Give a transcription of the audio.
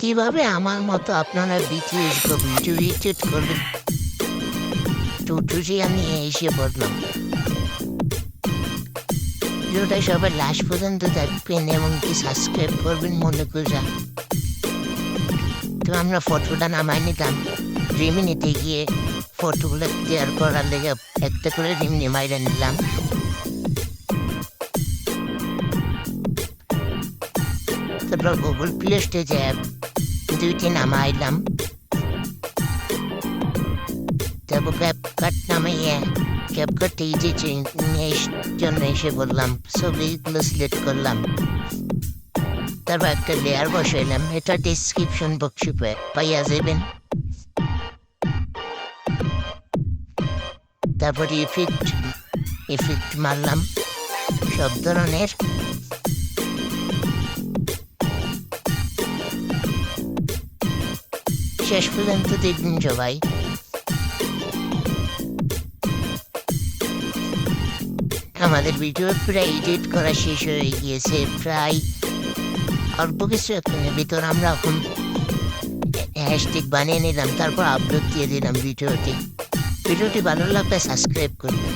কীভাবে আমার মতো আপনারা বিটিএস ভিডিও রিচেট করবেন? টুটুসি আমি এসে পড়লাম। ভিডিওটা সবাই লাস্ট পর্যন্ত দেখবেন এবং কি সাবস্ক্রাইব করবেন মনে করে তো আমরা ফটোটা নামাই নিতাম। রিমিনিতে গিয়ে ফটোগুলো ক্লিয়ার করার লেগে একটা করে রিমিনি মাইরে নিলাম। তারপর গুগল প্লে স্টেজে দুইটি নামাইলাম তারপর ক্যাপকাট নামাইয়ে ক্যাপকাট যে জন্য এসে বললাম ছবিগুলো সিলেক্ট করলাম তারপর একটা লেয়ার বসাইলাম এটা ডিসক্রিপশন বক্সে পাইয়া যাবেন তারপর ইফেক্ট ইফেক্ট মারলাম সব ধরনের শেষ পর্যন্ত দেখবেন সবাই আমাদের ভিডিও প্রায় এডিট করা শেষ হয়ে গিয়েছে প্রায় অল্প কিছু ভিতর আমরা এখন হ্যাশট্যাগ বানিয়ে নিলাম তারপর আপলোড দিয়ে দিলাম ভিডিওটি ভিডিওটি ভালো লাগলে সাবস্ক্রাইব করবেন